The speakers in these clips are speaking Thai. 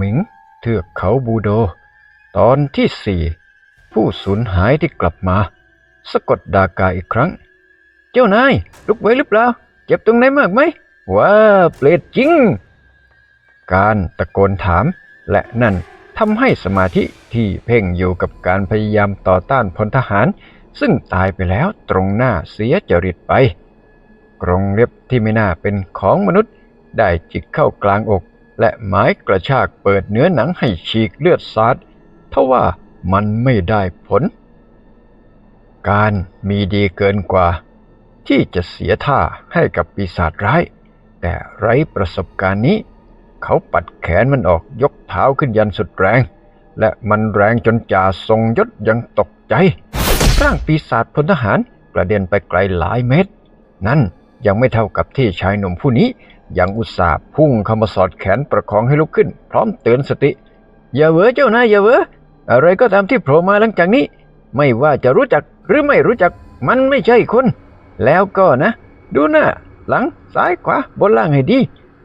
มิง เทือกเขาบูโด ตอนที่สี่ผู้สูญหายที่กลับมา สะกดดากาอีกครั้ง เจ้านาย ลุกไหวหรือเปล่า เจ็บตรงไหนมากไหม ว้า เปรตจริง การตะโกนถาม และนั่นทำให้สมาธิที่เพ่งอยู่กับการพยายามต่อต้านพลทหาร ซึ่งตายไปแล้วตรงหน้าเสียจริตไป กรงเล็บที่ไม่น่าเป็นของมนุษย์ได้จิกเข้ากลางอก และไม้กระชากเปิดเนื้อหนังให้ฉีกเลือดสาดทว่ามันไม่ได้ผล การมีดีเกินกว่า ที่จะเสียท่าให้กับปีศาจร้าย แต่ไร้ประสบการณ์นี้ เขาปัดแขนมันออกยกเท้าขึ้นยันสุดแรง และมันแรงจนจ่าทรงยศยังตกใจ ร่างปีศาจพลทหารกระเด็นไปไกลหลายเมตร นั่นยังไม่เท่ากับที่ชายหนุ่มผู้นี้ ยังอุตส่าห์พุ่งเข้ามาสอดแขนประคองให้ลุกขึ้น พร้อมเตือนสติ อย่าเวอเจ้านายอย่าเวออะไรก็ตามที่โผล่มาหลังจากนี้ ไม่ว่าจะรู้จักหรือไม่รู้จักมันไม่ใช่คน แล้วก็นะ ดูหน้า หลังซ้ายขวาบนล่างให้ดี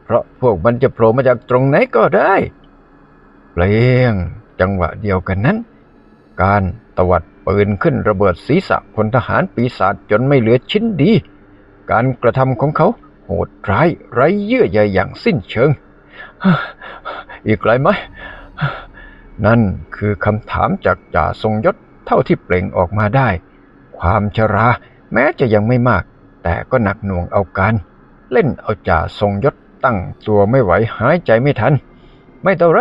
เพราะพวกมันจะโผล่มาจากตรงไหนก็ได้เปลี่ยงจังหวะเดียวกันนั้น การตวัดปืนขึ้นระเบิดศีรษะพลทหารปีศาจจนไม่เหลือชิ้นดี การกระทำของเขา หดร้ายไร้เยื่อใยอย่างสิ้นเชิง อีกไกลไหม นั่นคือคำถามจากจ่าทรงยศเท่าที่เปล่งออกมาได้ ความชราแม้จะยังไม่มาก แต่ก็หนักหน่วงเอาการ เล่นเอาจ่าทรงยศตั้งตัวไม่ไหวหายใจไม่ทัน ไม่เท่าไร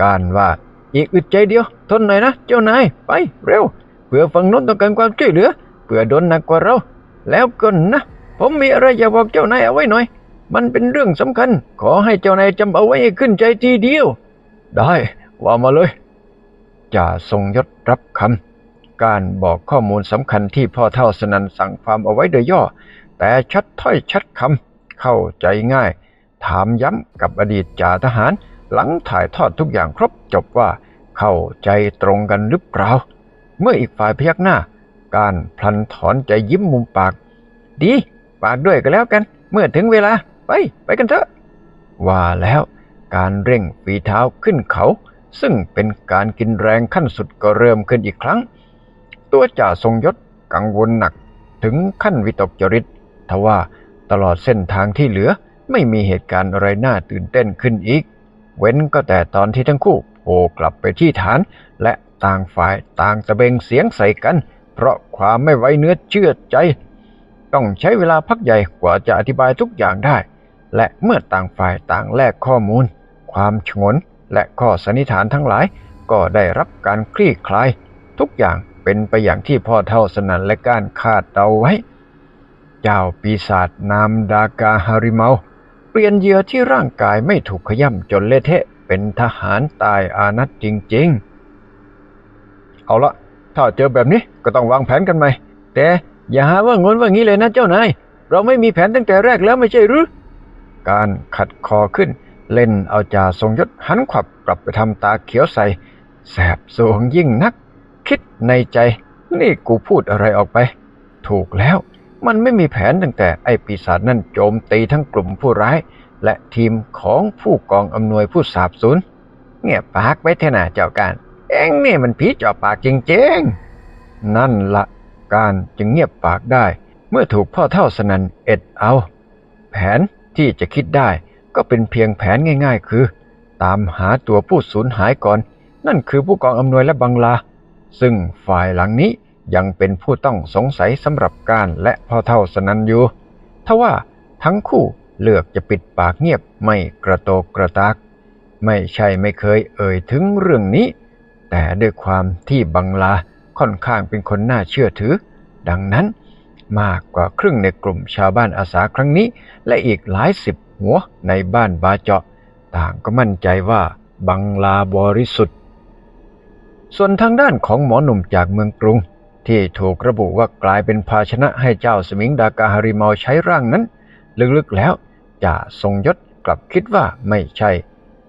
การว่าอีกอึดใจเดียว ทนหน่อยนะ เจ้านาย ไปเร็วเพื่อฝั่งน้นต้องการความช่วยเหลือเพื่อโดนหนักกว่าเรา แล้วก็นะ ผมมีอะไรจะบอกเจ้านายเอาไว้หน่อย มันเป็นเรื่องสำคัญ ขอให้เจ้านายจำเอาไว้ให้ขึ้นใจทีเดียว ได้ว่ามาเลยจ่าทรงยศรับคำการบอกข้อมูลสำคัญที่พ่อเท่าสนันสั่งความเอาไว้โดยย่อ แต่ชัดถ้อยชัดคำเข้าใจง่าย ถามย้ำกับอดีตจ่าทหาร หลังถ่ายทอดทุกอย่างครบจบว่า เข้าใจตรงกันหรือเปล่าเมื่ออีกฝ่ายพยักหน้า การพลันถอนใจยิ้มมุมปาก ดีากด้วยก็แล้วกัน เมื่อถึงเวลา ไป ไปกันเถอะ ว่าแล้วการเร่งฝีเท้าขึ้นเขา ซึ่งเป็นการกินแรงขั้นสุดก็เริ่มขึ้นอีกครั้ง ตัวจ่าทรงยศกังวลหนักถึงขั้นวิตกจริตทว่าตลอดเส้นทางที่เหลือไม่มีเหตุการณ์อะไรน่าตื่นเต้นขึ้นอีก เว้นก็แต่ตอนที่ทั้งคู่โผล่กลับไปที่ฐาน และต่างฝ่ายต่างตะเบงเสียงใส่กัน เพราะความไม่ไว้เนื้อเชื่อใจ ต้องใช้เวลาพักใหญ่กว่าจะอธิบายทุกอย่างได้ และเมื่อต่างฝ่ายต่างแลกข้อมูล ความฉงนและข้อสันนิษฐานทั้งหลาย ก็ได้รับการคลี่คลาย ทุกอย่างเป็นไปอย่างที่พ่อเท่าสนันและการคาดเดาไว้ เจ้าปีศาจนามดากาฮาริเมาเปลี่ยนเหยื่อที่ร่างกายไม่ถูกขย่ำจนเละเทะเป็นทหารตายอานัตจริง ๆ เอาละถ้าเจอแบบนี้ก็ต้องวางแผนกันใหม่แต่ อย่าหาว่างนว่างี้เลยนะเจ้านาย เราไม่มีแผนตั้งแต่แรกแล้วไม่ใช่หรือ การขัดคอขึ้น เล่นเอาจ่าทรงยศหันขวับกลับไปทำตาเขียวใสแสบสวงยิ่งนัก คิดในใจ นี่กูพูดอะไรออกไป ถูกแล้ว มันไม่มีแผนตั้งแต่ไอ้ปีศาจนั่นโจมตีทั้งกลุ่มผู้ร้าย และทีมของผู้กองอำนวยผู้สาบสูญเงียบปากไว้เถอะนาเจ้าการ เอ็งนี่มันผีจ่อปากจริงๆ นั่นละ การจึงเงียบปากได้ เมื่อถูกพ่อเท่าสนันเอ็ดเอา แผนที่จะคิดได้ก็เป็นเพียงแผนง่ายๆ คือ ตามหาตัวผู้สูญหายก่อน นั่นคือผู้กองอำนวยและบังลา ซึ่งฝ่ายหลังนี้ยังเป็นผู้ต้องสงสัยสำหรับการและพ่อเท่าสนันอยู่ทว่าทั้งคู่เลือกจะปิดปากเงียบไม่กระโตกกระตาก ไม่ใช่ไม่เคยเอ่ยถึงเรื่องนี้ แต่ด้วยความที่บังลา ค่อนข้างเป็นคนน่าเชื่อถือ ดังนั้นมากกว่าครึ่งในกลุ่มชาวบ้านอาสาครั้งนี้ และอีกหลายสิบหัวในบ้านบาเจาะ ต่างก็มั่นใจว่าบังลาบริสุทธิ์ ส่วนทางด้านของหมอหนุ่มจากเมืองกรุง ที่ถูกระบุว่ากลายเป็นภาชนะให้เจ้าสมิงดากาฮาริเมาใช้ร่างนั้น ลึกๆแล้วจ่าทรงยศกลับคิดว่าไม่ใช่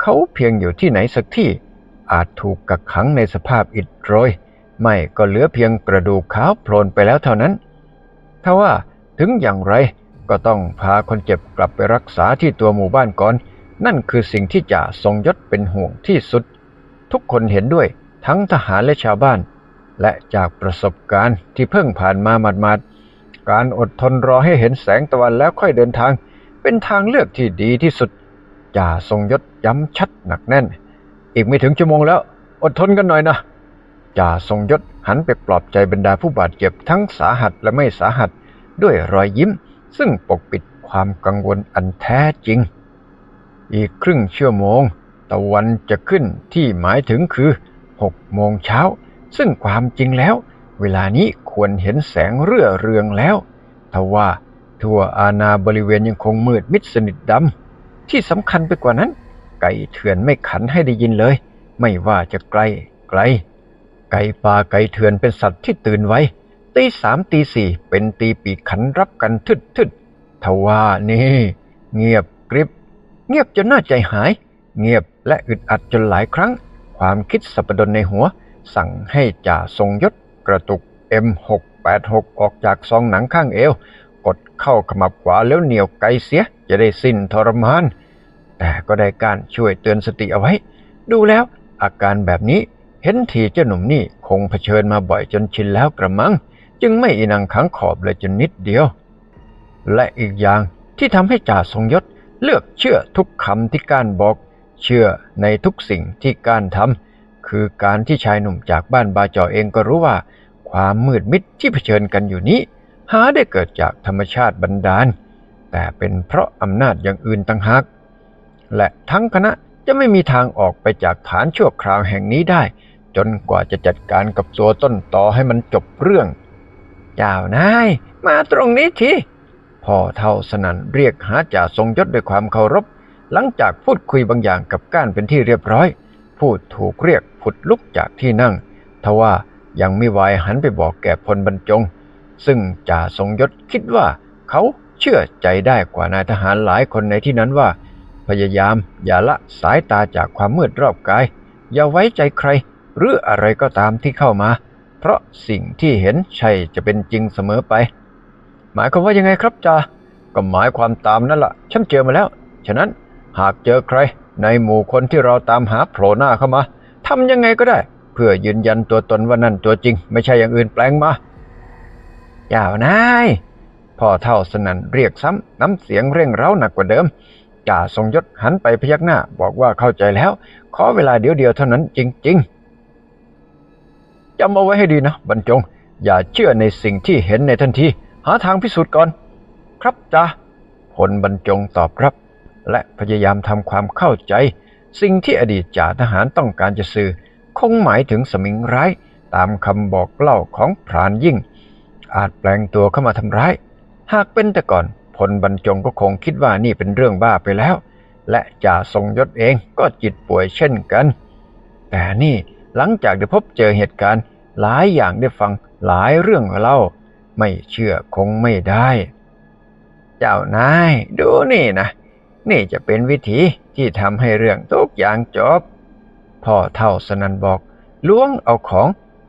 เขาเพียงอยู่ที่ไหนสักที่อาจถูกกักขังในสภาพอิดโรย ไม่ก็เหลือเพียงกระดูกขาวโพลนไปแล้วเท่านั้นทว่าถึงอย่างไรก็ต้องพาคนเจ็บกลับไปรักษาที่ตัวหมู่บ้านก่อน นั่นคือสิ่งที่จ่าทรงยศเป็นห่วงที่สุด ทุกคนเห็นด้วยทั้งทหารและชาวบ้าน และจากประสบการณ์ที่เพิ่งผ่านมาหมาดๆ การอดทนรอให้เห็นแสงตะวันแล้วค่อยเดินทาง เป็นทางเลือกที่ดีที่สุดจ่าทรงยศย้ำชัดหนักแน่น อีกไม่ถึงชั่วโมงแล้ว อดทนกันหน่อยนะ จ่าทรงยศหันไปปลอบใจบรรดาผู้บาดเจ็บทั้งสาหัสและไม่สาหัสด้วยรอยยิ้ม ซึ่งปกปิดความกังวลอันแท้จริง อีกครึ่งชั่วโมง ตะวันจะขึ้นที่หมายถึงคือหกโมงเช้า ซึ่งความจริงแล้ว เวลานี้ควรเห็นแสงเรื่อเรืองแล้วทว่าทั่วอาณาบริเวณยังคงมืดมิดสนิทดำที่สำคัญไปกว่านั้น ไก่เถื่อนไม่ขันให้ได้ยินเลย ไม่ว่าจะไกลไกล ไก่ป่าไก่เถื่อนเป็นสัตว์ที่ตื่นไวตีสามตีสี่เป็นตีปีกขันรับกันทึดทึดทว่านี่ เงียบกริบ เงียบจนน่าใจหาย เงียบและอึดอัดจนหลายครั้ง ความคิดสับดนในหัว สั่งให้จ่าทรงยศกระตุก M686 ออกจากซองหนังข้างเอว กดเข้าขมับขวาแล้วเหนียวไกเสีย จะได้สิ้นทรมาน แต่ก็ได้การช่วยเตือนสติเอาไว้ ดูแล้วอาการแบบนี้ เห็นทีเจ้าหนุ่มนี่คงเผชิญมาบ่อยจนชินแล้วกระมัง จึงไม่อีนังขังขอบเลยจนนิดเดียว และอีกอย่างที่ทำให้จ่าทรงยศเลือกเชื่อทุกคำที่การบอก เชื่อในทุกสิ่งที่การทำคือการที่ชายหนุ่มจากบ้านบาจอเองก็รู้ว่า ความมืดมิดที่เผชิญกันอยู่นี้ หาได้เกิดจากธรรมชาติบันดาล แต่เป็นเพราะอำนาจอย่างอื่นต่างหากและทั้งคณะจะไม่มีทางออกไปจากฐานชั่วคราวแห่งนี้ได้ จนกว่าจะจัดการกับตัวต้นต่อให้มันจบเรื่อง เจ้านาย มาตรงนี้ทีพ่อเท่าสนันเรียกหาจ่าทรงยศด้วยความเคารพ หลังจากพูดคุยบางอย่างกับก้านเป็นที่เรียบร้อย พูดถูกเรียกผุดลุกจากที่นั่ง ทว่ายังไม่วายหันไปบอกแก่พลบรรจง ซึ่งจ่าทรงยศคิดว่าเขาเชื่อใจได้กว่านายทหารหลายคนในที่นั้นว่า พยายามอย่าละสายตาจากความมืดรอบกาย อย่าไว้ใจใคร หรืออะไรก็ตามที่เข้ามา เพราะสิ่งที่เห็นใช่จะเป็นจริงเสมอไป หมายความว่ายังไงครับจ่าก็หมายความตามนั่นละ่ะฉันเจอมาแล้ว ฉะนั้นหากเจอใคร ในหมู่คนที่เราตามหาโผล่หน้าเข้ามาทำยังไงก็ได้ เพื่อยืนยันตัวตนว่านั่นตัวจริง ไม่ใช่อย่างอื่นแปลงมาอย่านายพ่อเท่าสนันเรียกซ้ำน้ำเสียงเร่งเร้าหนักกว่าเดิมจ่าทรงยศหันไปพยักหน้า บอกว่าเข้าใจแล้ว ขอเวลาเดี๋ยวเดียวเท่านั้นจริง ๆ จำเอาไว้ให้ดีนะบรรจง อย่าเชื่อในสิ่งที่เห็นในทันที หาทางพิสูจน์ก่อน ครับจ่าพลบรรจงตอบรับ และพยายามทำความเข้าใจ สิ่งที่อดีตจ่าทหารต้องการจะสื่อ คงหมายถึงสมิงร้ายตามคำบอกเล่าของพรานยิ่ง อาจแปลงตัวเข้ามาทำร้าย หากเป็นแต่ก่อนพลบรรจงก็คงคิดว่านี่เป็นเรื่องบ้าไปแล้ว และจ่าทรงยศเองก็จิตป่วยเช่นกัน แต่นี่ หลังจากได้พบเจอเหตุการณ์ หลายอย่างได้ฟังหลายเรื่องเล่า ไม่เชื่อคงไม่ได้ เจ้านายดูนี่นะนี่จะเป็นวิธีที่ทำให้เรื่องทุกอย่างจบ พ่อเท่าสนันบอกล้วงเอาของ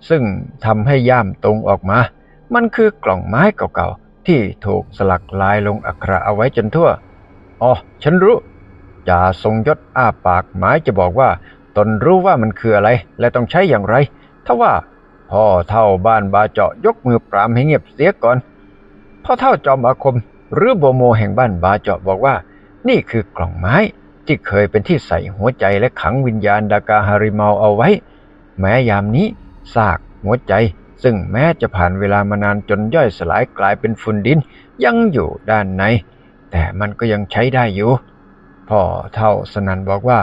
ซึ่งทำให้ย่ามตรงออกมา มันคือกล่องไม้เก่าๆ ที่ถูกสลักลายลงอักขระเอาไว้จนทั่ว อ๋อ ฉันรู้จ่าทรงยศอ้าปากหมายจะบอกว่า ตนรู้ว่ามันคืออะไร และต้องใช้อย่างไรทว่าพ่อเท่าบ้านบาเจาะยกมือปรามให้เงียบเสียก่อนพ่อเท่าจอมอาคม หรือโบโมแห่งบ้านบาเจาะบอกว่า นี่คือกล่องไม้ที่เคยเป็นที่ใส่หัวใจและขังวิญญาณดากาฮาริเมาเอาไว้ แม้ยามนี้ซากหัวใจ ซึ่งแม้จะผ่านเวลามานานจนย่อยสลายกลายเป็นฝุ่นดินยังอยู่ด้านใน แต่มันก็ยังใช้ได้อยู่พ่อเท่าสนันบอกว่า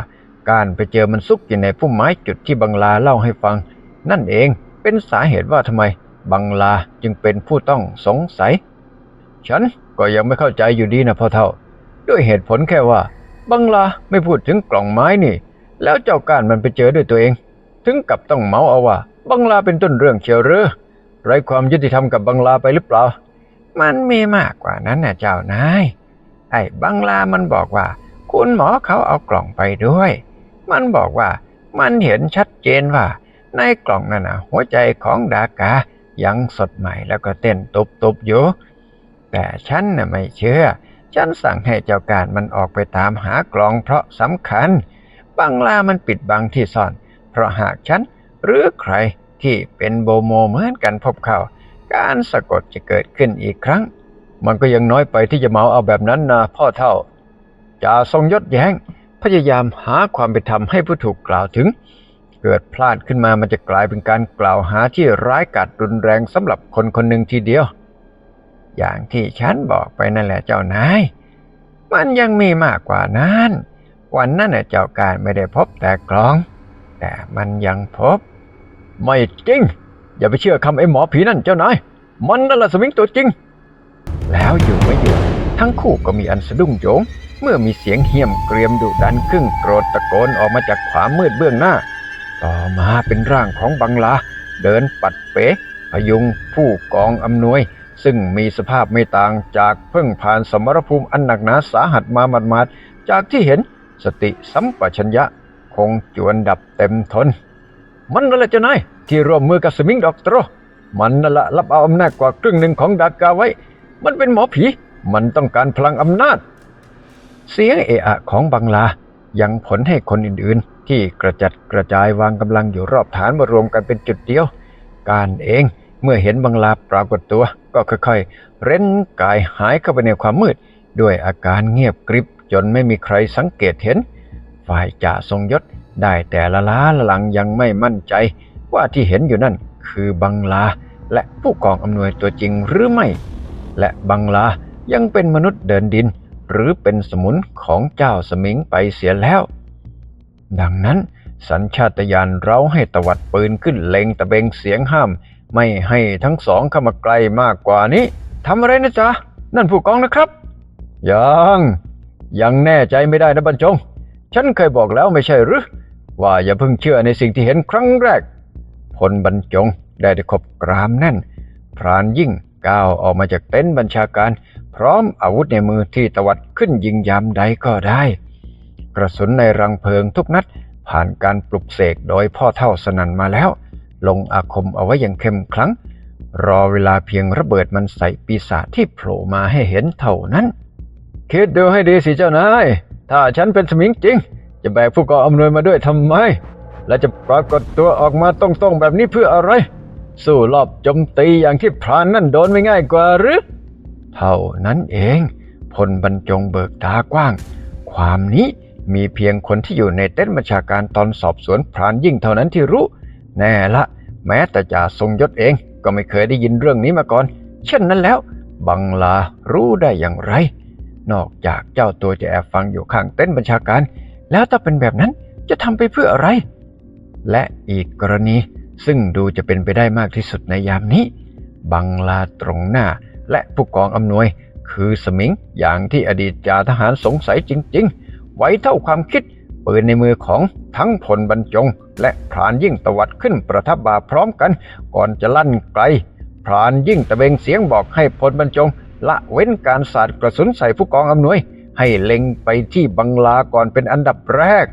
การไปเจอมันซุกอยู่ในพุ่มไม้จุดที่บังลาเล่าให้ฟัง นั่นเองเป็นสาเหตุว่าทำไมบังลาจึงเป็นผู้ต้องสงสัย ฉันก็ยังไม่เข้าใจอยู่ดีนะพ่อเท่า ด้วยเหตุผลแค่ว่า บังลาไม่พูดถึงกล่องไม้นี่ แล้วเจ้ากานมันไปเจอด้วยตัวเอง ถึงกับต้องเมาเอาว่า บังลาเป็นต้นเรื่องเชียวหรือไรความยุติธรรมกับบังลาไปหรือเปล่า มันมีมากกว่านั้นนะเจ้านายไอ้บังลามันบอกว่า คุณหมอเขาเอากล่องไปด้วย มันบอกว่ามันเห็นชัดเจนว่า ในกล่องนั่นนะหัวใจของดากายังสดใหม่แล้วก็เต้นตุบๆอยู่ แต่ฉันน่ะไม่เชื่อ ฉันสั่งให้เจ้าการมันออกไปตามหากล่องเพราะสำคัญ บังลามันปิดบังที่ซ่อน เพราะหากฉันหรือใครที่เป็นโบโมเหมือนกันพบเขา การสะกดจะเกิดขึ้นอีกครั้ง มันก็ยังน้อยไปที่จะเมาเอาแบบนั้นนะพ่อเท่าจ่าทรงยศแย้ง พยายามหาความเป็นธรรมให้ผู้ถูกกล่าวถึง เกิดพลาดขึ้นมามันจะกลายเป็นการกล่าวหาที่ร้ายกาจรุนแรงสำหรับคนคนหนึ่งทีเดียว อย่างที่ฉันบอกไปนั่นแหละเจ้านาย มันยังมีมากกว่านั้น วันนั้นน่ะเจ้าการไม่ได้พบแต่กลอง แต่มันยังพบ ไม่จริง อย่าไปเชื่อคำไอ้หมอผีนั่นเจ้านาย มันนั่นแหละสมิงตัวจริง แล้วอยู่ไม่อยู่ ทั้งคู่ก็มีอันสะดุ้งโยง เมื่อมีเสียงเหี้ยมเกรียมดุดันครึ่งโกรธตะโกนออกมาจากขวามืดเบื้องหน้า ต่อมาเป็นร่างของบังลา เดินปัดเป๋พยุงผู้กองอำนวย ซึ่งมีสภาพไม่ต่างจากเพิ่งผ่านสมรภูมิอันหนักหนาสาหัสมาหมาดๆจากที่เห็นสติสัมปชัญญะคงจวนดับเต็มทน มันนั่นแหละเจ้านายที่ร่วมมือกับสมิงดอกตรมันนั่นแหละรับเอาอำนาจกว่าครึ่งหนึ่งของดากาไว้ มันเป็นหมอผี มันต้องการพลังอำนาจ เสียงเอะอะของบังลา ยังผลให้คนอื่นๆ ที่กระจัดกระจายวางกำลังอยู่รอบฐานมารวมกันเป็นจุดเดียว การเองเมื่อเห็นบังลาปรากฏตัว ก็ค่อยๆ เร้นกายหายเข้าไปในความมืด ด้วยอาการเงียบกริบจนไม่มีใครสังเกตเห็น ฝ่ายจ่าทรงยศได้แต่ละล้าละลังยังไม่มั่นใจ ว่าที่เห็นอยู่นั่นคือบังลา และผู้กองอำนวยตัวจริงหรือไม่ และบังลายังเป็นมนุษย์เดินดิน หรือเป็นสมุนของเจ้าสมิงไปเสียแล้ว ดังนั้นสัญชาตญาณเราให้ตวัดปืนขึ้นเล็งตะเบงเสียงห้าม ไม่ให้ทั้งสองเข้ามาใกล้มากกว่านี้ทำอะไรนะจ๊ะ นั่นผู้กองนะครับ ยังยังแน่ใจไม่ได้นะบรรจง ฉันเคยบอกแล้วไม่ใช่หรือว่าอย่าเพิ่งเชื่อในสิ่งที่เห็นครั้งแรก พลบรรจงได้ได้ขบกรามแน่น พรานยิ่ง ก้าวออกมาจากเต็นท์บัญชาการ พร้อมอาวุธในมือที่ตวัดขึ้นยิงยามใดก็ได้ กระสุนในรังเพลิงทุกนัด ผ่านการปลุกเสกโดยพ่อเท่าสนันมาแล้ว ลงอาคมเอาไว้อย่างเข้มขลัง รอเวลาเพียงระเบิดมันใส่ปีศาจที่โผล่มาให้เห็นเท่านั้น คิดดูให้ดีสิเจ้านาย ถ้าฉันเป็นสมิงจริง จะแบกผู้ก่ออำนวยมาด้วยทำไม และจะปรากฏตัวออกมาตรงๆแบบนี้เพื่ออะไร สู้รอบจมตีอย่างที่พรานนั่นโดนไม่ง่ายกว่าหรือ เท่านั้นเองพลบรรจงเบิกตากว้าง ความนี้มีเพียงคนที่อยู่ในเต้นท์บัญชาการตอนสอบสวนพรานยิ่งเท่านั้นที่รู้ แน่ละ แม้แต่จ่าทรงยศเองก็ไม่เคยได้ยินเรื่องนี้มาก่อน เช่นนั้นแล้ว บังลารู้ได้อย่างไร นอกจากเจ้าตัวจะแอบฟังอยู่ข้างเต้นท์บัญชาการ แล้วถ้าเป็นแบบนั้นจะทำไปเพื่ออะไร และอีกกรณี ซึ่งดูจะเป็นไปได้มากที่สุดในยามนี้ บังลาตรงหน้า และผู้กองอำนวย คือสมิงอย่างที่อดีตจ่าทหารสงสัยจริง ๆ ไว้เท่าความคิดปืนในมือของทั้งพลบรรจง และพรานยิ่งตวัดขึ้นประทับบ่าพร้อมกัน ก่อนจะลั่นไกลพรานยิ่งตะเบงเสียงบอกให้พลบรรจง ละเว้นการสาดกระสุนใส่ผู้กองอำนวย ให้เล็งไปที่บังลาก่อนเป็นอันดับแรก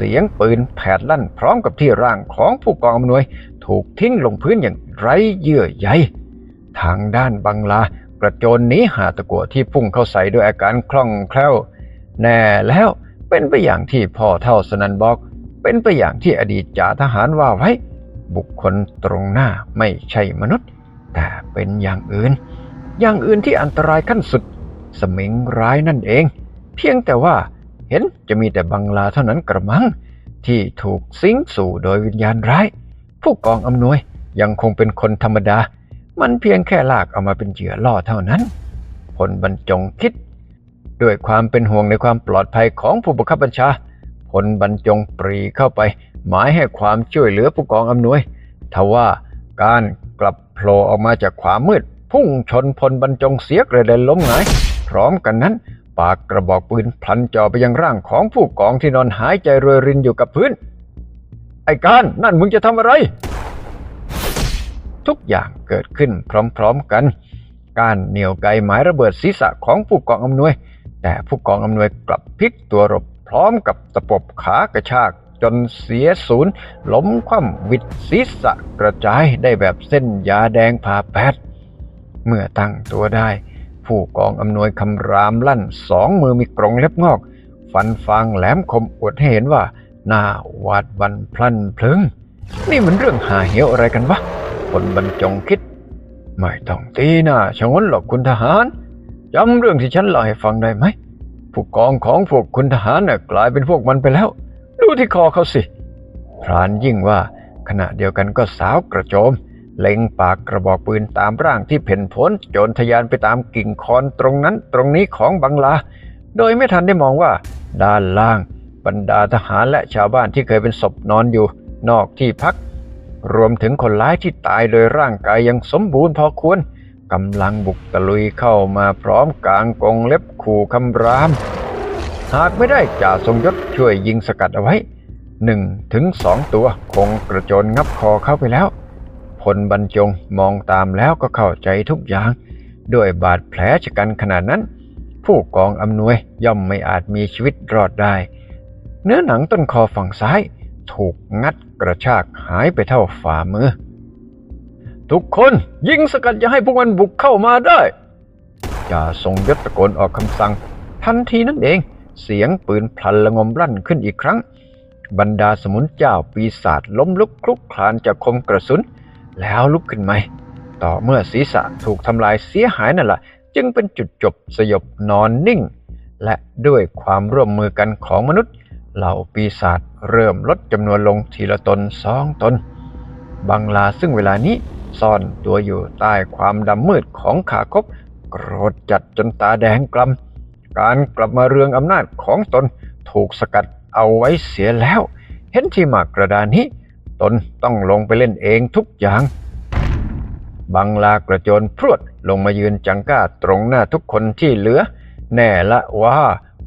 สียงปืนแผดลั่นพร้อมกับที่ร่างของผู้กองอำนวย ถูกทิ้งลงพื้นอย่างไร้เยื่อใยทางด้านบังลากระโจนหนีหาตะกัวที่พุ่งเข้าใส่ด้วยอาการคล่องแคล่ว แน่แล้วเป็นไปอย่างที่พ่อเท่าสนันบอก เป็นไปอย่างที่อดีตจ่าทหารว่าไว้ บุคคลตรงหน้าไม่ใช่มนุษย์ แต่เป็นอย่างอื่น อย่างอื่นที่อันตรายขั้นสุด สมิงร้ายนั่นเอง เพียงแต่ว่า เห็นจะมีแต่บังลาเท่านั้นกระมัง ที่ถูกสิงสู่โดยวิญญาณร้าย ผู้กองอำนวยยังคงเป็นคนธรรมดา มันเพียงแค่ลากเอามาเป็นเหยื่อล่อเท่านั้นพลบรรจงคิด ด้วยความเป็นห่วงในความปลอดภัยของผู้บังคับบัญชาพลบรรจงปรีเข้าไป หมายให้ความช่วยเหลือผู้กองอำนวยทว่าการกลับโผล่ออกมาจากขวามืด พุ่งชนพลบรรจงเสียกระเด็นล้มหงายพร้อมกันนั้น ปากกระบอกปืนพลันจ่อไปยังร่างของผู้กองที่นอนหายใจรวยรินอยู่กับพื้น ไอ้การนั่นมึงจะทำอะไร ทุกอย่างเกิดขึ้นพร้อมๆกัน การเหนี่ยวไกหมายระเบิดศีรษะของผู้กองอำนวย แต่ผู้กองอำนวยกลับพลิกตัวหลบพร้อมกับตะปบขากระชากจนเสียศูนย์ล้มคว่ำวิดศีรษะกระจายได้แบบเส้นยาแดงผ่าแปด เมื่อตั้งตัวได้ ผู้กองอำนวยคำรามลั่นสองมือมีกรงเล็บงอก ฟันฟางแหลมคมอวดให้เห็นว่าหน้าหวาดวันพลันเพลิงนี่มันเรื่องหาเหวอะไรกันวะคนบรรจงคิด ไม่ต้องตีหน้าชงนหรอกคุณทหารจำเรื่องที่ฉันเล่าให้ฟังได้ไหมผู้กองของพวกคุณทหารน่ะกลายเป็นพวกมันไปแล้ว ดูที่คอเขาสิพรานยิ่งว่าขณะเดียวกันก็สาวกระโจม เล็งปากกระบอกปืนตามร่างที่เพ่นพ้นโจรทะยานไปตามกิ่งคอนตรงนั้นตรงนี้ของบังลา โดยไม่ทันได้มองว่า ด้านล่าง บรรดาทหารและชาวบ้านที่เคยเป็นศพนอนอยู่ นอกที่พัก รวมถึงคนร้ายที่ตายโดยร่างกายยังสมบูรณ์พอควรกำลังบุกตะลุยเข้ามาพร้อมกลางกงเล็บขู่คำราม หากไม่ได้จ่าทรงยศช่วยยิงสกัดเอาไว้หนึ่งถึงสองตัวคงกระโจนงับคอเข้าไปแล้ว พลบรรจงมองตามแล้วก็เข้าใจทุกอย่าง ด้วยบาดแผลชะกันขนาดนั้น ผู้กองอำนวยย่อมไม่อาจมีชีวิตรอดได้ เนื้อหนังต้นคอฝั่งซ้าย ถูกงัดกระชากหายไปเท่าฝ่ามือ ทุกคนยิงสกัดอย่าให้พวกมันบุกเข้ามาได้จ่าทรงยศตะโกนออกคำสั่ง ทันทีนั่นเองเสียงปืนพลันละงมลั่นขึ้นอีกครั้ง บรรดาสมุนเจ้าปีศาจล้มลุกคลุกคลานจากคมกระสุน แล้วลุกขึ้นไหม ต่อเมื่อศีรษะถูกทำลายเสียหายนั่นแหละจึงเป็นจุดจบสยบนอนนิ่ง และด้วยความร่วมมือกันของมนุษย์ เหล่าปีศาจเริ่มลดจำนวนลงทีละตนสองตน บังลาซึ่งเวลานี้ซ่อนตัวอยู่ใต้ความดำมืดของขาคบโกรธจัดจนตาแดงกลำการกลับมาเรืองอำนาจของตนถูกสกัดเอาไว้เสียแล้ว เห็นที่หมากกระดานนี้ ตนต้องลงไปเล่นเองทุกอย่าง บังลากระโจนพรวดลงมายืนจังก้าตรงหน้าทุกคนที่เหลือ แน่ละว่า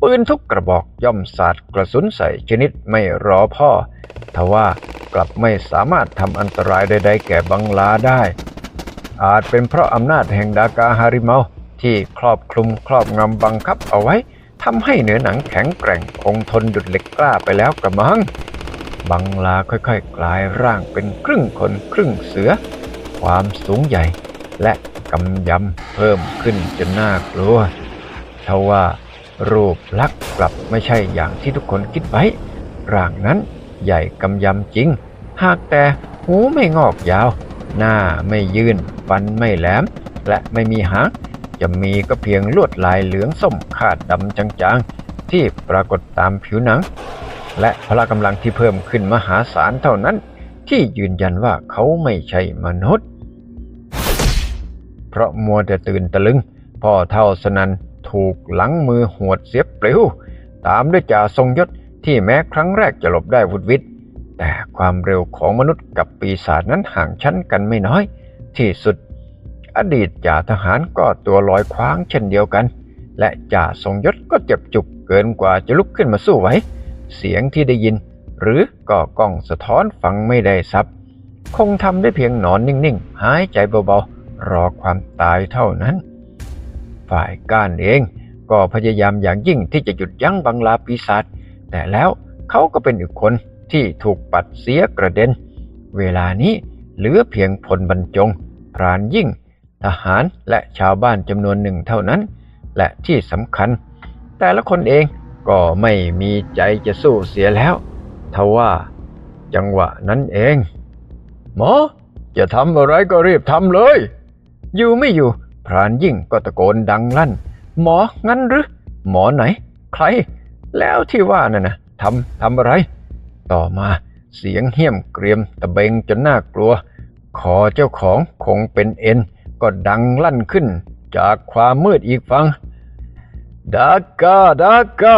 ปืนทุกกระบอกย่อมสาดกระสุนใส่ชนิดไม่รอพ่อ ทว่ากลับไม่สามารถทำอันตรายใดๆแก่บังลาได้ อาจเป็นเพราะอำนาจแห่งดากาฮาริเมาที่ครอบคลุมครอบงำบังคับเอาไว้ทำให้เหนือหนังแข็งแกร่งคงทนดุดเหล็กกล้าไปแล้วกระมัง บังลาค่อยๆ กลายร่างเป็นครึ่งคนครึ่งเสือ ความสูงใหญ่ และกำยำเพิ่มขึ้นจนน่ากลัวเทว่า รูปลักษณ์กลับไม่ใช่อย่างที่ทุกคนคิดไว้ ร่างนั้นใหญ่กำยำจริง หากแต่หูไม่งอกยาว หน้าไม่ยืนฟันไม่แหลม และไม่มีหางจะมีก็เพียงลวดลายเหลืองส้มขาดดำจางๆ ที่ปรากฏตามผิวหนัง และพละกำลังที่เพิ่มขึ้นมหาศาลเท่านั้น ที่ยืนยันว่าเขาไม่ใช่มนุษย์ เพราะมัวแต่ตื่นตะลึง พ่อเท่าสนันถูกหลังมือหวดเสียบปลิว ตามด้วยจ่าทรงยศที่แม้ครั้งแรกจะหลบได้วุดวิดแต่ความเร็วของมนุษย์กับปีศาจนั้นห่างชั้นกันไม่น้อย ที่สุด อดีตจ่าทหารก็ตัวลอยคว้างเช่นเดียวกัน และจ่าทรงยศก็เจ็บจุกเกินกว่าจะลุกขึ้นมาสู้ไหว เสียงที่ได้ยิน หรือก็กล้องสะท้อนฟังไม่ได้ซับ คงทำได้เพียงนอนนิ่งๆ หายใจเบาๆ รอความตายเท่านั้น ฝ่ายก้านเองก็พยายามอย่างยิ่งที่จะหยุดยั้งบังลาปีศาจแต่แล้วเขาก็เป็นอีกคนที่ถูกปัดเสียกระเด็น เวลานี้เหลือเพียงพลบรรจง พรานยิ่ง ทหารและชาวบ้านจำนวนหนึ่งเท่านั้น และที่สำคัญ แต่ละคนเอง ก็ไม่มีใจจะสู้เสียแล้วทว่าจังหวะนั้นเอง หมอจะทำอะไรก็รีบทำเลย อยู่ไม่อยู่ พรานยิ่งก็ตะโกนดังลั่น หมองั้นหรือ หมอไหน ใคร แล้วที่ว่านั่นนะทำทำอะไร ต่อมาเสียงเหี้ยมเกรียมตะเบงจนน่ากลัว ขอเจ้าของคงเป็นเอ็น ก็ดังลั่นขึ้น จากความมืดอีกฟัง ดากาดากา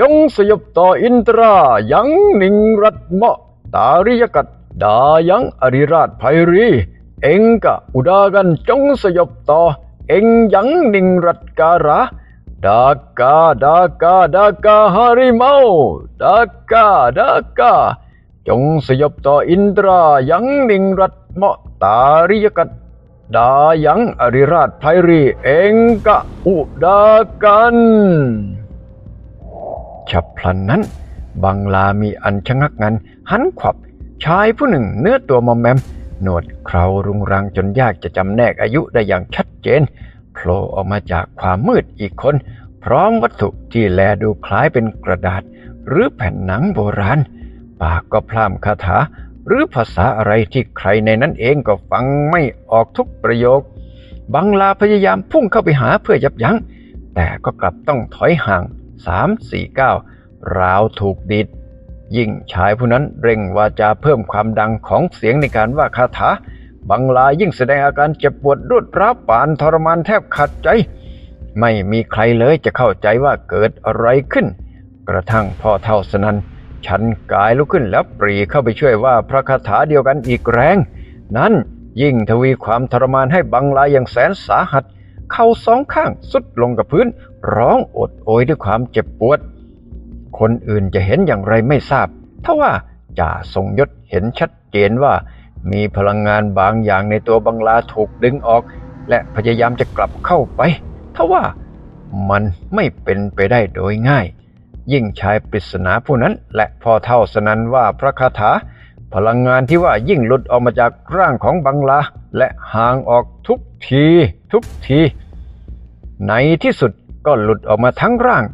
จงสยบต่ออินตรายังนิงรัตมาะตาริยกัดดายังอริราชไพรี เองกะอุดากันจงสยบต่อ เองยังนิงรัตการะดากาดากาดากาฮาริเมาดากาดากา จงสยบต่ออินตรายังนิงรัตมาะตาริยกัด ดายังอริราชไพรีเองกะอุดากันฉับพลันนั้น บังลามีอันชะงักงัน หันขวับ ชายผู้หนึ่งเนื้อตัวมอมแมม หนวดเครารุงรังจนยากจะจำแนกอายุได้อย่างชัดเจนพล่ออกมาจากความมืดอีกคน พร้อมวัตถุที่แลดูคล้ายเป็นกระดาษ หรือแผ่นหนังโบราณ ปากก็พร่ำคาถา หรือภาษาอะไรที่ใครในนั้นเองก็ฟังไม่ออกทุกประโยค บังลาพยายามพุ่งเข้าไปหาเพื่อยับยั้ง แต่ก็กลับต้องถอยห่างสามสี่ก้าราวถูกดิด ยิ่งชายผู้นั้นเร่งวาจาเพิ่มความดังของเสียงในการว่าคาถา บังลายิ่งแสดงอาการเจ็บปวดรวดร้าวปานทรมานแทบขาดใจ ไม่มีใครเลยจะเข้าใจว่าเกิดอะไรขึ้น กระทั่งพ่อเท่าสนัน ชันกายลุกขึ้นแล้วปรีเข้าไปช่วยว่าพระคาถาเดียวกันอีกแรง นั้นยิ่งทวีความทรมานให้บังลาอย่างแสนสาหัส เข่าสองข้างสุดลงกับพื้น ร้องอดโอยด้วยความเจ็บปวด คนอื่นจะเห็นอย่างไรไม่ทราบทว่าจ่าทรงยศเห็นชัดเจนว่า มีพลังงานบางอย่างในตัวบังลาถูกดึงออก และพยายามจะกลับเข้าไปทว่ามันไม่เป็นไปได้โดยง่าย ยิ่งชายปริศนาผู้นั้น และพอเท่าสนันว่าพระคาถา พลังงานที่ว่ายิ่งหลุดออกมาจากร่างของบังลา และห่างออกทุกที ทุกที ในที่สุดก็หลุดออกมาทั้งร่าง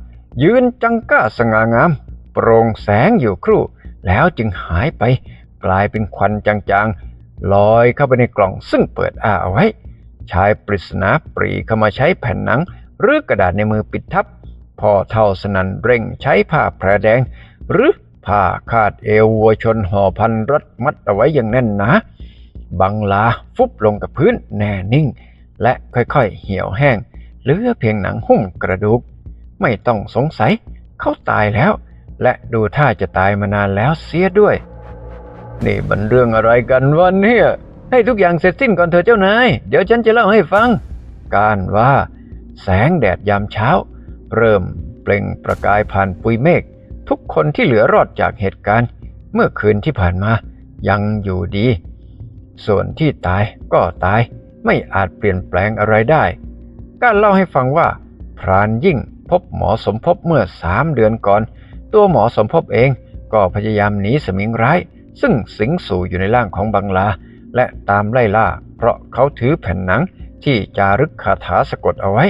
ยืนจังก้าสง่างาม โปร่งแสงอยู่ครู่ แล้วจึงหายไป กลายเป็นควันจางๆลอยเข้าไปในกล่องซึ่งเปิดอ้าเอาไว้ชายปริศนาปรีเข้ามาใช้แผ่นหนัง หรือกระดาษในมือปิดทับ พอเท่าสนันเร่งใช้ผ้าแพรแดง หรือผ้าคาดเอววัวชนห่อพันรัดมัดเอาไว้อย่างแน่นหนาบังลาฟุบลงกับพื้นแน่นิ่ง และค่อยๆเหี่ยวแห้งเหลือเพียงหนังหุ้มกระดูก ไม่ต้องสงสัยเขาตายแล้ว และดูท่าจะตายมานานแล้วเสียด้วย นี่มันเรื่องอะไรกันวะเนี่ยให้ทุกอย่างเสร็จสิ้นก่อนเถอะเจ้านาย เดี๋ยวฉันจะเล่าให้ฟัง การว่า แสงแดดยามเช้า เริ่มเปล่งประกายผ่านปุยเมฆทุกคนที่เหลือรอดจากเหตุการณ์ เมื่อคืนที่ผ่านมายังอยู่ดี ส่วนที่ตายก็ตายไม่อาจเปลี่ยนแปลงอะไรได้ การเล่าให้ฟังว่า พรานยิ่งพบหมอสมภพเมื่อสามเดือนก่อน ตัวหมอสมภพเองก็พยายามหนีสมิงร้าย ซึ่งสิงสู่อยู่ในร่างของบังลา และตามไล่ล่า เพราะเขาถือแผ่นหนังที่จารึกคาถาสะกดเอาไว้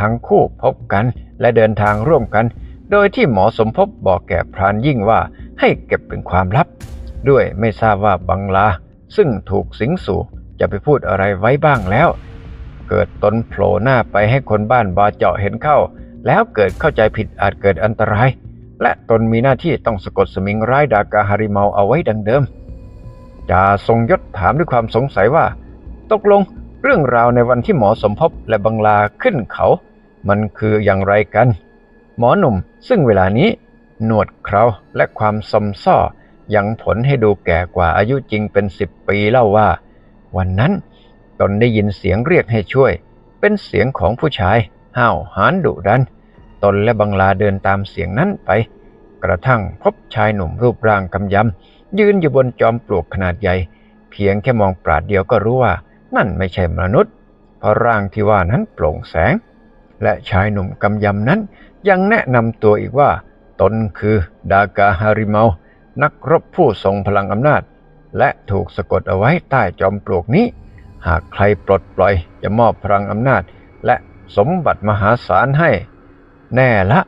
ทั้งคู่พบกันและเดินทางร่วมกัน โดยที่หมอสมภพบอกแก่พรานยิ่งว่าให้เก็บเป็นความลับ ด้วยไม่ทราบว่าบังลา ซึ่งถูกสิงสู่จะไปพูดอะไรไว้บ้างแล้ว เกิดตนโผล่หน้าไปให้คนบ้านบาเจาะเห็นเข้า แล้วเกิดเข้าใจผิดอาจเกิดอันตราย และตนมีหน้าที่ต้องสะกดสมิงร้ายดากาฮาริเมาเอาไว้ดังเดิมจ่าทรงยศถามด้วยความสงสัยว่า ตกลง เรื่องราวในวันที่หมอสมภพและบังลาขึ้นเขา มันคืออย่างไรกัน หมอหนุ่มซึ่งเวลานี้ หนวดเคราและความซมซ่อยังผลให้ดูแก่กว่าอายุจริงเป็นสิบปีเล่าว่า วันนั้นตนได้ยินเสียงเรียกให้ช่วย เป็นเสียงของผู้ชายห้าวหาญดุดัน ตนและบังลาเดินตามเสียงนั้นไป กระทั่งพบชายหนุ่มรูปร่างกำยำยืนอยู่บนจอมปลวกขนาดใหญ่ เพียงแค่มองปราดเดียวก็รู้ว่า นั่นไม่ใช่มนุษย์ เพราะร่างที่ว่านั้นโปร่งแสง และชายหนุ่มกำยำนั้นยังแนะนำตัวอีกว่า ตนคือดากาฮาริเมา นักรบผู้ทรงพลังอำนาจ และถูกสะกดเอาไว้ใต้จอมปลวกนี้ หากใครปลดปล่อยจะมอบพลังอำนาจ และสมบัติมหาศาลให้ แน่ละ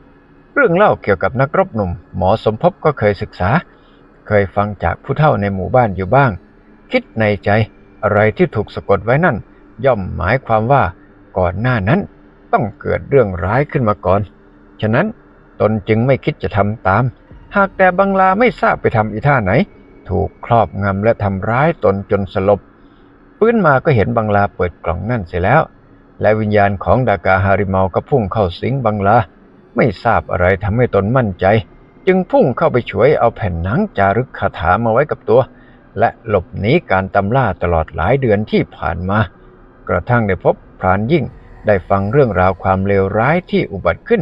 เรื่องเล่าเกี่ยวกับนักรบหนุ่ม หมอสมภพก็เคยศึกษา เคยฟังจากผู้เฒ่าในหมู่บ้านอยู่บ้าง คิดในใจ อะไรที่ถูกสะกดไว้นั่น ย่อมหมายความว่าก่อนหน้านั้นต้องเกิดเรื่องร้ายขึ้นมาก่อน ฉะนั้นตนจึงไม่คิดจะทำตาม หากแต่บังลาไม่ทราบไปทำอีท่าไหน ถูกครอบงำและทำร้ายตนจนสลบ ปื้นมาก็เห็นบังลาเปิดกล่องนั่นเสียแล้ว และวิญญาณของดากาฮาริเมาก็พุ่งเข้าสิงบังลา ไม่ทราบอะไรทำให้ตนมั่นใจ จึงพุ่งเข้าไปช่วยเอาแผ่นหนังจารึกคาถามาไว้กับตัว และหลบหนีการตำล่าตลอดหลายเดือนที่ผ่านมา กระทั่งได้พบพรานยิ่งได้ฟังเรื่องราวความเลวร้ายที่อุบัติขึ้น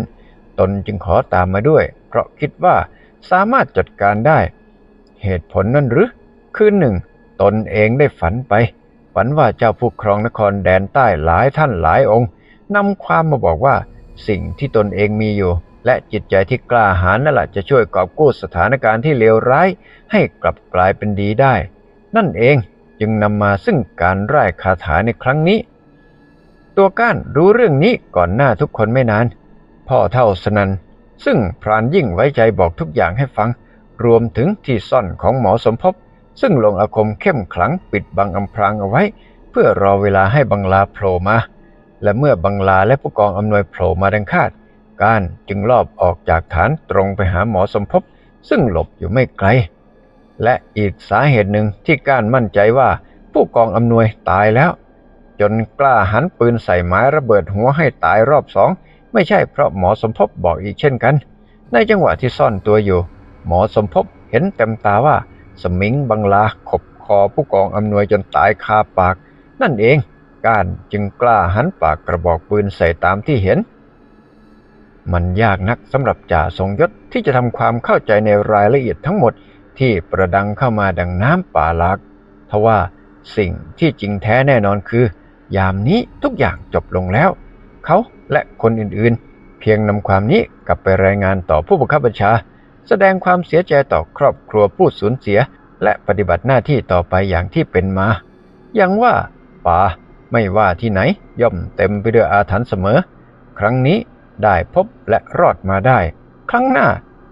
ตนจึงขอตามมาด้วย เพราะคิดว่าสามารถจัดการได้ เหตุผลนั่นหรือ คือหนึ่งตนเองได้ฝันไป ฝันว่าเจ้าผู้ครองนครแดนใต้หลายท่านหลายองค์นำความมาบอกว่าสิ่งที่ตนเองมีอยู่ และจิตใจที่กล้าหาญนั่นแหละจะช่วยกอบกู้สถานการณ์ที่เลวร้ายให้กลับกลายเป็นดีได้ นั่นเองจึงนำมาซึ่งการไร้คาถาในครั้งนี้ ตัวก้านรู้เรื่องนี้ก่อนหน้าทุกคนไม่นาน พ่อเท่าสนันซึ่งพรานยิ่งไว้ใจบอกทุกอย่างให้ฟัง รวมถึงที่ซ่อนของหมอสมภพซึ่งลงอาคมเข้มขลังปิดบังอำพรางเอาไว้ เพื่อรอเวลาให้บังลาโผล่มา และเมื่อบังลาและผู้กองอำนวยโผล่มาดังคาด กานจึงลอบออกจากฐานตรงไปหาหมอสมภพซึ่งหลบอยู่ไม่ไกล และอีกสาเหตุหนึ่งที่ก้านมั่นใจว่าผู้กองอำนวยตายแล้ว จนกล้าหันปืนใส่ไม้ระเบิดหัวให้ตายรอบสอง ไม่ใช่เพราะหมอสมภพบอกอีกเช่นกัน ในจังหวะที่ซ่อนตัวอยู่ หมอสมภพเห็นเต็มตาว่า สมิงบังลาขบคอผู้กองอำนวยจนตายคาปาก นั่นเองก้านจึงกล้าหันปากกระบอกปืนใส่ตามที่เห็น มันยากนักสำหรับจ่าทรงยศที่จะทำความเข้าใจในรายละเอียดทั้งหมดที่ประดังเข้ามาดังน้ำป่าลากทว่าสิ่งที่จริงแท้แน่นอนคือ ยามนี้ทุกอย่างจบลงแล้ว เขาและคนอื่นๆ เพียงนำความนี้กลับไปรายงานต่อผู้บังคับบัญชา แสดงความเสียใจต่อครอบครัวผู้สูญเสีย และปฏิบัติหน้าที่ต่อไปอย่างที่เป็นมา อย่างว่าป่าไม่ว่าที่ไหนย่อมเต็มไปด้วยอาถรรพ์เสมอ ครั้งนี้ ได้พบและรอดมาได้ ครั้งหน้า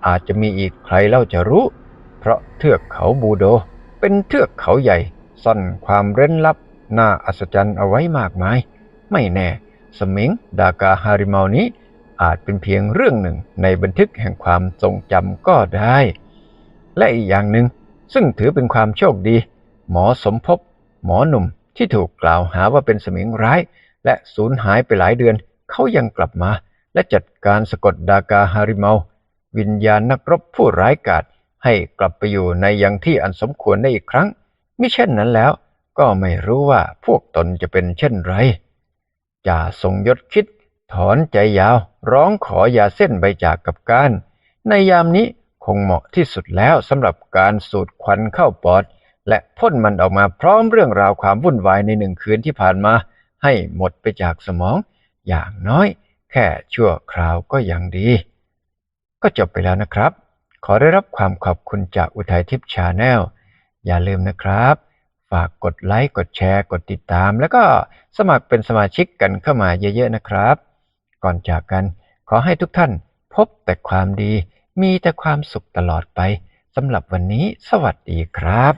อาจจะมีอีกใครเล่าจะรู้ เพราะเทือกเขาบูโด เป็นเทือกเขาใหญ่ ซ่อนความเร้นลับ น่าอัศจรรย์เอาไว้มากมาย ไม่แน่ สมิงดากาฮาริเมานี้ อาจเป็นเพียงเรื่องหนึ่งในบันทึกแห่งความทรงจำก็ได้ และอีกอย่างหนึ่ง ซึ่งถือเป็นความโชคดี หมอสมภพหมอหนุ่มที่ถูกกล่าวหาว่าเป็นสมิงร้าย และสูญหายไปหลายเดือนเขายังกลับมา และจัดการสะกดดากาฮาริเมา วิญญาณนักรบผู้ร้ายกาจให้กลับไปอยู่ในยังที่อันสมควรได้อีกครั้ง มิเช่นนั้นแล้ว ก็ไม่รู้ว่าพวกตนจะเป็นเช่นไรจ่าทรงยศคิด ถอนใจยาว ร้องขอยาเส้นใบจากกับการ ในยามนี้คงเหมาะที่สุดแล้วสำหรับการสูดควันเข้าปอด และพ่นมันออกมาพร้อมเรื่องราวความวุ่นวายในหนึ่งคืนที่ผ่านมา ให้หมดไปจากสมอง อย่างน้อย แค่ชั่วคราวก็ยังดี ก็จบไปแล้วนะครับ ขอได้รับความขอบคุณจากอุทัยทิพย์ชาแนลอย่าลืมนะครับ ฝากกดไลค์กดแชร์กดติดตาม แล้วก็สมัครเป็นสมาชิกกันเข้ามาเยอะๆนะครับ ก่อนจากกันขอให้ทุกท่านพบแต่ความดี มีแต่ความสุขตลอดไปสำหรับวันนี้สวัสดีครับ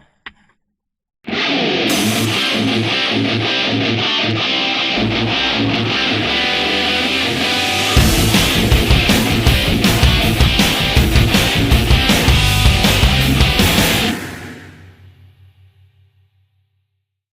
Thank